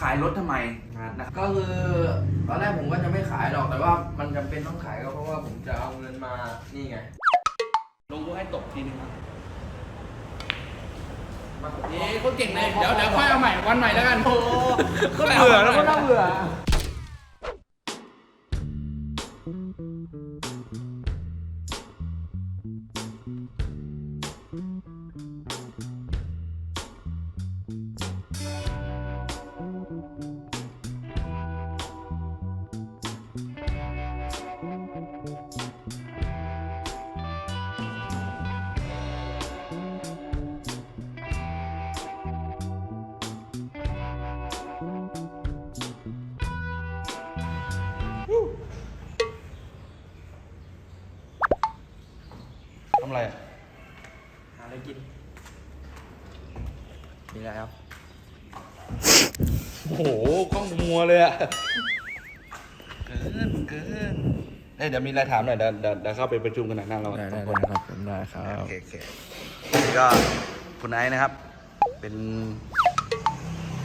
ขายรถทำไมนะครับก็คือตอนแรกผมก็จะไม่ขายหรอกแต่ว่ามันจำเป็นต้องขายก็เพราะว่าผมจะเอาเงินมานี่ไงลงกูให้ตกทีนึงครับนี่เขาเก่งเลย เดี๋ยวเดี๋ยวค่อยเอาใหม่วันใหม่แล้วกันโอ้ก็เบื่อแล้วก็น่าเบื่อำอะไรอะหาอะไรกิน มีอะไรครับ โอ้โหกล้องมัวเลยอะเกินเกินเอ้ยเดี๋ยวมีอะไรถามหน่อยเดี๋ยวเดี๋ยวเดี๋ยวเข้าไปประชุมกันหน่อยนั่งเราได้สได้องคได้นครับผมได้ครับ โอเคโอเคนี่ก็คุณไอซ์นะครับ เป็น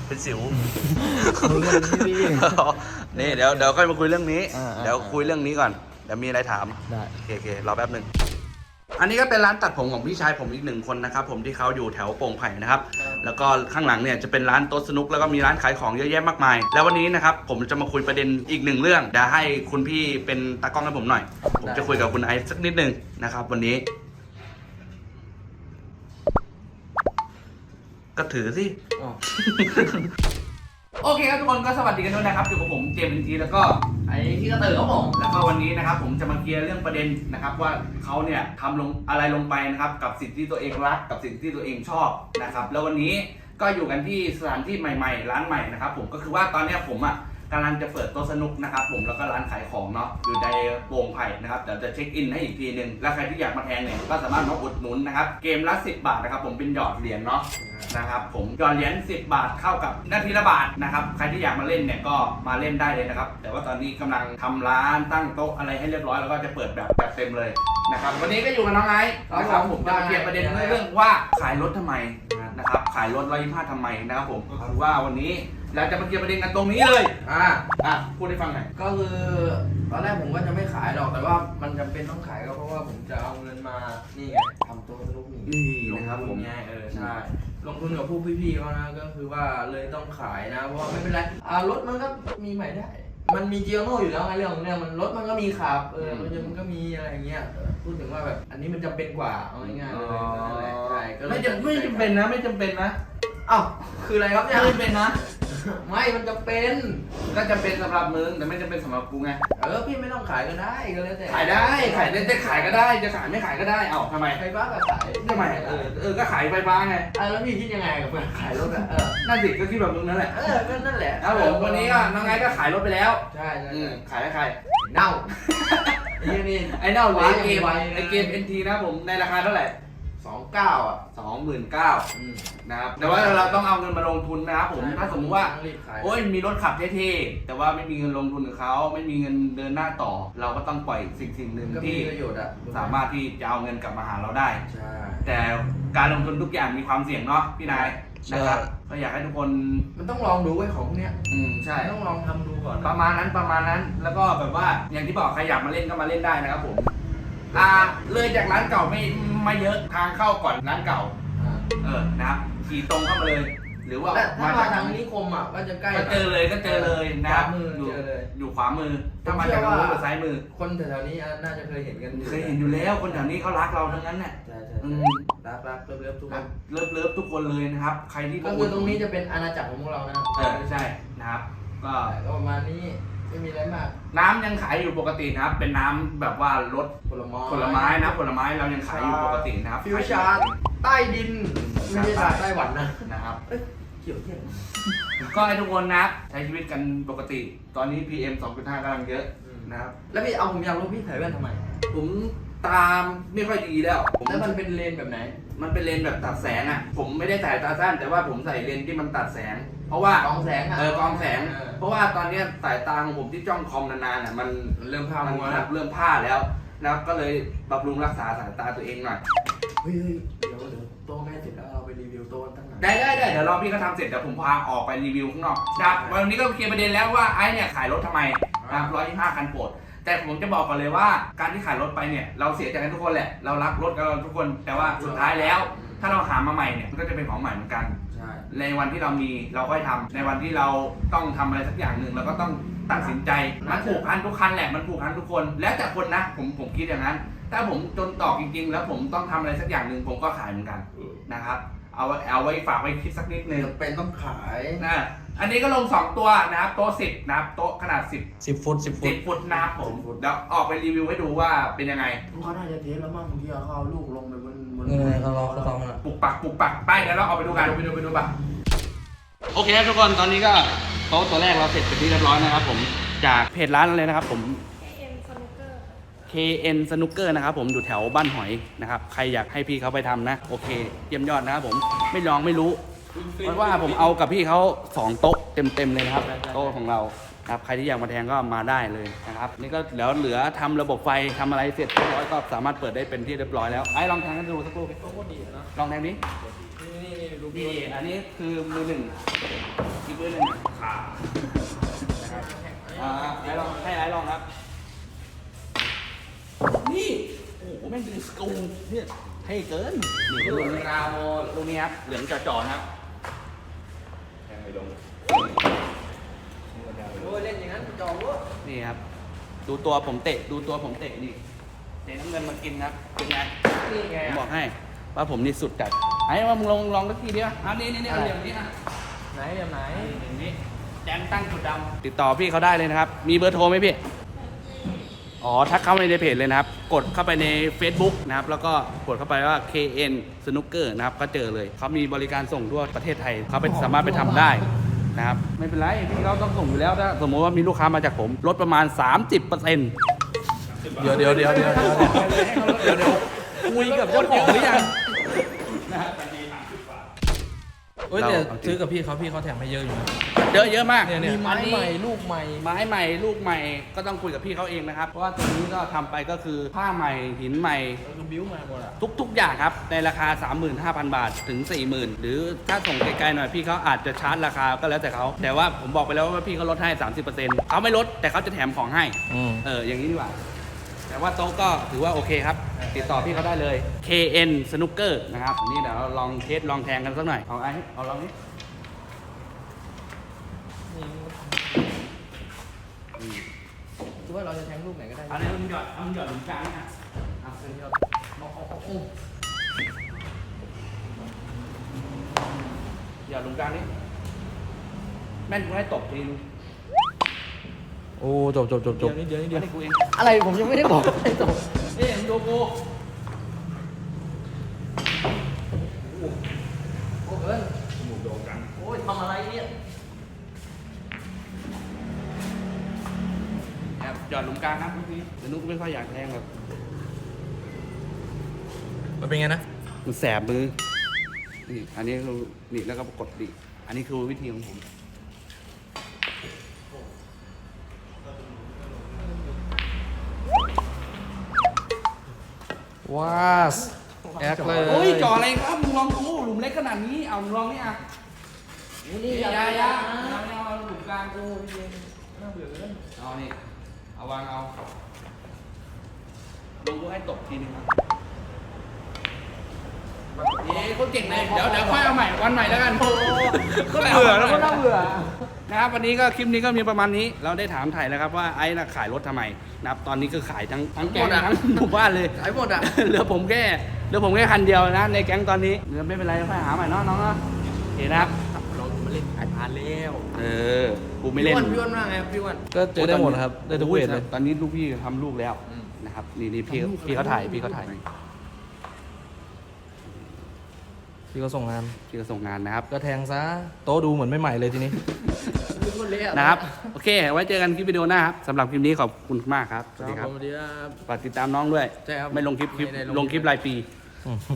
เป็นสิว นี่เดี๋ยวเดี๋ยวค่อยมาคุยเรื่องนี้ อ่าอ่า เดี๋ยวคุยเรื่องนี้ก่อน เดี๋ยวมีอะไรถาม ได้ โอเคโอเครอแป๊บหนึ่ง อันนี้ก็เป็นร้านตัดผมของพี่ชายผมอีกหนึ่งคนนะครับผมที่เขาอยู่แถวโป่งไผ่นะครับแล้วก็ข้างหลังเนี่ยจะเป็นร้านโต๊ะสนุกแล้วก็มีร้านขายของเยอะแยะมากมาย แล้ววันนี้นะครับผมจะมาคุยประเด็นอีกหนึ่งเรื่องเดี๋ยวให้คุณพี่เป็นตากล้องให้ผมหน่อย ผมจะคุยกับคุณไอซ์สักนิดหนึ่งนะครับวันนี้ ก็ถือสิอ๋อโอเคครับทุกคนก็สวัสดีกันด้วยนะครับอยู่กับผมเจมส์เป็นทีแล้วก็ ไอ้ที่กระเตอร์เขาบอกแล้วก็วันนี้นะครับผมจะมาเคลียร์เรื่องประเด็นนะครับว่าเขาเนี่ยทำลงอะไรลงไปนะครับกับสิ่งที่ตัวเองรักกับสิ่งที่ตัวเองชอบนะครับแล้ววันนี้ก็อยู่กันที่สถานที่ใหม่ ๆ ร้านใหม่นะครับผมก็คือว่าตอนเนี้ยผมอะ กำลังจะเปิดโต๊ะสนุกนะครับผมแล้วก็ร้านขายของเนาะอยู่ในโป่งไผ่นะครับเดี๋ยวจะเช็คอินให้อีกทีหนึ่งแล้วใครที่อยากมาแทงเนี่ยก็สามารถมาอุดหนุนนะครับเกมละ10 บาทนะครับผมเป็นหยอดเหรียญเนาะนะครับผมหยอดเหรียญ10 บาทเข้ากับนาทีละบาทนะครับใครที่อยากมาเล่นเนี่ยก็มาเล่นได้เลยนะครับแต่ว่าตอนนี้กำลังทำร้านตั้งโต๊ะอะไรให้เรียบร้อยแล้วก็จะเปิดแบบแบบเต็มเลยนะครับวันนี้ก็อยู่กับน้องไอซ์นะครับผมจะมาเคลียร์ประเด็นเรื่องว่าขายรถทำไมนะครับขายรถร้อยยี่ห้าทำไมนะครับผมก็คือว่าวันนี้ เราจะมาเคลียร์ประเด็นกันตรงนี้เลย อ่า อะ พูดให้ฟังหน่อยก็คือตอนแรกผมก็จะไม่ขายหรอกแต่ว่ามันจำเป็นต้องขายก็เพราะว่าผมจะเอาเงินมานี่ไงทำตัวสนุกนี่นี่ลงนะครับทุผนม ไงเออใช่ลงทุนกับผู้พี่ๆเขานะก็คือว่าเลยต้องขายนะเพราะว่าไม่เป็นไรอ่ารถมันก็มีใหม่ได้ มันมีเจียโน่อยู่แล้วไงเรื่องของเรื่องมันรถมันก็มีขับเออรถยนต์มันก็มีอะไรอย่างเงี้ยเออพูดถึงว่าแบบอันนี้มันจำเป็นกว่าเอาง่ายๆเลยนั่นแหละใช่ก็เลยไม่จำไม่จำเป็นนะ ไม่จำเป็นนะเอ้าคืออะไรครับเนี่ย ไม่จำเป็นนะ ไม่มันจะเป็นก็จำเป็นสำหรับมึงแต่ไม่จำเป็นสำหรับกูไงเออพี่ไม่ต้องขายก็ได้ก็แล้วแต่ขายได้ขายได้จะขายก็ได้จะขายไม่ขายก็ได้เอ้าทำไมไฟฟ้าก็ขายทำไมเออเออก็ขายไฟฟ้าไงอะแล้วพี่คิดยังไงกับการขายรถอะเออนั่นสิก็คิดแบบมึงนั่นแหละเออก็นั่นแหละครับผมวันนี้ก็น้องไงก็ขายรถไปแล้วใช่ใช่อืมใช่ขายให้ใครเน่าไอ้เหี้ยนี่ไอ้เน่าหรือไอ้เกมไวไอ้เกม NT นะครับผมในราคาเท่าไหร่ สองเก้าอะสองหมื่นเก้าอืมนะครับแต่ว่าเราต้องเอาเงินมาลงทุนนะครับผมถ้าสมมติว่า ต้องรีบขายโอ้ยมีรถขับเท่ๆ แต่ว่าไม่มีเงินลงทุนกับเขาไม่มีเงินเดินหน้าต่อ เราก็ต้องปล่อยสิ่งสิ่งหนึ่งก็มีที่ประโยชน์อะสามารถที่จะเอาเงินกลับมาหาเราได้ ใช่ แต่การลงทุนทุกอย่างมีความเสี่ยงเนาะพี่นายนะครับก็อยากให้ทุกคนมันต้องลองดูไว้ของพวกเนี้ยอืมใช่ ต้องลองทำดูก่อนประมาณนั้นประมาณนั้นแล้วก็แบบว่าอย่างที่บอกใครอยากมาเล่นก็มาเล่นได้นะครับผม อ่าเลยจากร้านเก่าไม่ไม่เยอะทางเข้าก่อนร้านเก่าอ่าเออนะครับขี่ตรงเข้ามาเลย หรือว่าแต่ถ้ามาจากทางนิคมอะก็จะใกล้ก็เจอเลยก็เจอเลยนะครับขวามืออยู่เจอเลย อยู่ขวามือถ้ามาจากทางนู้นอยู่ซ้ายมือ คนแถวๆนี้น่าจะเคยเห็นกันเคยเห็นอยู่แล้วคนแถวนี้เขารักเราทั้งนั้นน่ะใช่ใช่อืใช่มรักรักเลิฟเลิฟทุกครันกเลิฟเลิฟทุกคนเลยนะครับ ใครที่ก็คือตรงนี้จะเป็นอาณาจักรของพวกเรานะเออใช่นะครับ ก็ก็ประมาณนี้ ไม่มีอะไรมากน้ำยังขายอยู่ปกตินะครับ เป็นน้ำแบบว่ารสผลไม้ผลไม้นะผลไม้เรายังขายอยู่ปกตินะครับฟิวชาร์ใต้ดิน ไม่ใช่ชาไต้หวันนะนะครับเอ้ยเกี่ยวเที่ยงก็ให้ทุกคนนะครับใช้ชีวิตกันปกติ ตอนนี้ PM 2.5กำลังเยอะนะครับ แล้วพี่เอาผมอยากรู้พี่ใส่แว่นทำไม ผมตามไม่ค่อยดีแล้วผมแล้วมันเป็นเลนแบบไหน มันเป็นเลนส์แบบตัดแสงอะ ผมไม่ได้ใส่ตาสั้นแต่ว่าผมใส่เลนส์ที่มันตัดแสง เพราะว่ากองแสงอะเออกองแสง เออเพราะว่าตอนเนี้ยสายตาของผมที่จ้องคอมนานๆอะมันมันเริ่มพามันมัวแบแล้วบเริ่มพร่าแล้วนะครับก็เลยบำรุงรักษาสายตาตัวเองหน่อยเฮ้ยเฮ้ยเดี๋ยวเดี๋ยวโต๊ะใกล้เสร็จแล้วเราไปรีวิวโต๊ะตั้งนได้ได้ได้เดี๋ยวรอพี่เขาทำเสร็จเดี๋ยวผมพาออกไปรีวิวข้างนอกนะครับวันนี้ก็เคลียร์ประเด็นแล้วว่าไอ้เนี่ยขายรถทำไมนะครับร้อยยี่ห้าคันโปรดแต่ผมจะบอกก่อนเลยว่าการที่ขายรถไปเนี่ยเราเสียใจกันทุกคนแหละเรารักรถกันเราทุกคนแต่ว่าสุดท้ายแล้ว ถ้าเราหามาใหม่เนี่ยมันก็จะเป็นของใหม่เหมือนกัน ใช่ ในวันที่เรามีเราก็ทำในวันที่เราต้องทำอะไรสักอย่างหนึ่งเราก็ต้องตัดสินใจมันผูกพันทุกคันแหละมันผูกพันทุกคน แล้วแต่คนนะผมผมคิดอย่างนั้น ถ้าผมจนตอกจริง ๆ แล้วผมต้องทำอะไรสักอย่างหนึ่งผมก็ขายเหมือนกันนะครับเอาไว้เอาไว้ฝากไว้คิดสักนิดนึงจำเป็นต้องขายนะอันนี้ก็ลง2ตัวนะครับโต๊ะ10นะครับโต๊ะขนาด10สิบฟุตสิบฟุต10ฟุตนะครับผมเดี๋ยวออกไปรีวิวให้ดูว่าเป็นยังไงเขาน่าจะเทสแล้วมั้งบางทีเขาเอาลูกลงไปบนบน เออเขาลองเขาลองมันอะ ปุกปักปุกปักไปเดี๋ยวเราออกไปดูกันไปดูไปดูปะโอเคครับทุกคนตอนนี้ก็โต๊ะตัวแรกเราเสร็จเป็นที่เรียบร้อยนะครับผมจากเพจร้านอะไรนะครับผม KM Snooker ค่ะ KN Snooker นะครับผมอยู่แถวบ้านหอยนะครับ ใครอยากให้พี่เขาไปทำนะ โอเค เยี่ยมยอดนะครับผมไม่ลองไม่รู้ เพราะว่าผมเอากับพี่เขาสองโต๊ะเต็มๆเลยนะครับ โต๊ะของเรานะ ครับใครที่อยากมาแทงก็มาได้เลยนะครับนี่ก็แล้วเหลือทำระบบไฟทำอะไรเสร็จเรียบร้อยก็สามารถเปิดได้เป็นที่เรียบร้อยแล้วไอ้ลองแทงกันดูสักครู่โคตรดีนะลองแทงนี้นี่นี่ดูนี่อันนี้คือมือหนึ่งอีกมือหนึ่งขานะครับอ่าไอ้ลองให้ไอ้ลองครับ นี่โอ้โหแม่งเป็นสกูเนี่ยเท่เกินนี่ลูกนี้ราวลูกนี้ครับเหลืองจ่อๆนะครับแทงไปลง โอ้ยเล่นอย่างนั้นจองเวะนี่ครับ ดูตัวผมเตะ ดูตัวผมเตะนี่เตะน้ำเงินมากินครับเป็นไงนี่ไงผมบอกให้ว่าผมนี่สุดจัดไอ้ว่ามึงลองลองสักทีเดียวอะนี่นี่นี่เอาเหลี่ยมนี้อะไหนอย่างไหนอย่างนี้แจมตั้งจุดดำติดต่อพี่เขาได้เลยนะครับ มีเบอร์โทรไหมพี่ อ๋อ ทักเข้าไปในเพจเลยนะครับ กดเข้าไปใน Facebook นะครับ แล้วก็กดเข้าไปว่า KN Snooker นะครับ ก็เจอเลย เขามีบริการส่งทั่วประเทศไทย เขาไปสามารถไปทำได้ นะครับไม่เป็นไรพี่เขาต้องส่งอยู่แล้วถ้าสมมติว่ามีลูกค้ามาจากผมลดประมาณ 30%เดี๋ยวเดี๋ยวเดี๋ยวเดี๋ยวเดี๋ยวเดี๋ยวเดี๋ยวคุยกับเจ้าของหรือยัง เอ้ยแต่เราเอาจริงซื้อกับพี่เขาพี่เขาแถมให้เยอะอยู่นะ เยอะเยอะมากเนี่ยเนี่ย มีไม้ใหม่ลูกใหม่ ไม้ใหม่ลูกใหม่ก็ต้องคุยกับพี่เขาเองนะครับ เพราะว่าตัวนี้ก็ทำไปก็คือผ้าใหม่หินใหม่แล้วก็บิ้วมาหมดอะ ทุกๆอย่างครับ ในราคา 35,000 บาทถึง 40,000 หรือถ้าส่งไกลๆหน่อยพี่เขาอาจจะชาร์จราคาก็แล้วแต่เขา แต่ว่าผมบอกไปแล้วว่าพี่เขาลดให้ 30%เขาไม่ลดแต่เขาจะแถมของให้ อืม เอออย่างนี้ดีกว่า แต่ว่าโต๊ะก็ถือว่าโอเคครับ ติดต่อพี่เขาได้เลย KN Snooker นะครับอันนี่เดี๋ยวเราลองเทสลองแทงกันสักหน่อย เอาไอ้เอาลองนี้คือว่าเราจะแทงลูกไหนก็ได้อันนี้มันหยอดมันหยอดหลุมกลางอะเอาเส้นหยอดเอาเอาเอาเอาหยอดหลุมกลางนี้แม่นกูให้ตบทีนึงโอ้จบจบจบจบเดี๋ยวนี้เดี๋ยวนี้เดี๋เดี๋ยยววนี้ให้กูเองอะไรผมยังไม่ได้บอกไอ้ตก เอ้ยมึงดูกูโอ้เอิญโอ้ยทำอะไรเนี่ยครับหยอดหลุมกลางครับเมื่อกี้แต่นุ๊กไม่ค่อยอยากแทงแบบมันเป็นไงนะ มันแสบมือนี่อันนี้คือนี่แล้วก็กดดิอันนี้คือวิธีของผม ว้าสแอคเลยโอ้ยจ่ออะไรครับมึงลองดูหลุมเล็กขนาดนี้เอามึงลองนี่อะนี่นี่นี่อย่าอยาอยาอย่าเอาเอาหลุมกลางกูน่าเบื่อเกินเอานี่เอาวางเอาลงกูให้ตบทีนึงครับเย้เขาเก่งเลยเดี๋ยวเดี๋ยวค่อยเอาใหม่วันใหม่แล้วกันก็เบื่อแล้วก็น่าเบื่อ นะครับวันนี้ก็คลิปนี้ก็มีประมาณนี้ เราได้ถามถ่ายแล้วครับว่าไอ้น่ะขายรถทำไมนะครับตอนนี้ก็ขายทั้งทั้งแก๊งทั้งหมู่บ้านเลย ขายหมดอะ เหลือผมแค่เหลือผมแค่คันเดียวนะ ในแก๊งตอนนี้เหลือไม่เป็นไรค่อยหาใหม่เนาะน้องเนาะโอเคนะครับเรามาเล่นขายพานแล้วเออกูไม่เล่น พี่อ้วนพี่อ้วนว่าไงครับพี่อ้วน ก็เจอได้หมดครับ ได้ทุกเวทเลย ตอนนี้ลูกพี่ทำลูกแล้วอืม นะครับนี่นี่พี่ทำลูก พี่เขาถ่ายแล้วพี่เขาถ่ายพี่ก็ส่งงาน พี่เขาส่งงานนะครับ ก็แทงซะ โต๊ะดูเหมือนไม่ใหม่เลยทีนี้พี่อ้ว นเละนะครับ โอเค ไว้เจอกันคลิปวิดีโอหน้าครับสำหรับคลิปนี้ขอบคุณมากครับ สวัสดีครับ สวัสดีครับฝากติดตามน้องด้วย ใช่ครับไม่ลงคลิปคลิปไม่ได้ลง ลงคลิปรายปี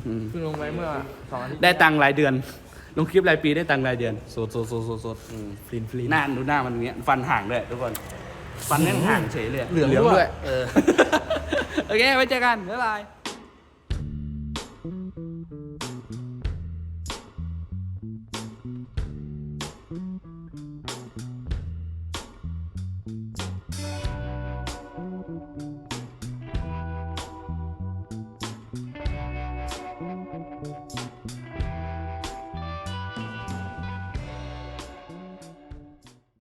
อืมเพิ่งลงไปเมื่อสองอาทิตย์ได้ตังค์รายเดือน ลงคลิปรายปีได้ตังค์รายเดือน สดสดสดสดสดอืมฟลินฟลิน หน้าดูหน้ามันอย่างเงี้ย ฟันห่างด้วยทุกคน ฟันแม่งห่างเฉยเลยเหลืองด้วย เออ โอเค ไว้เจอกัน บ๊ายบาย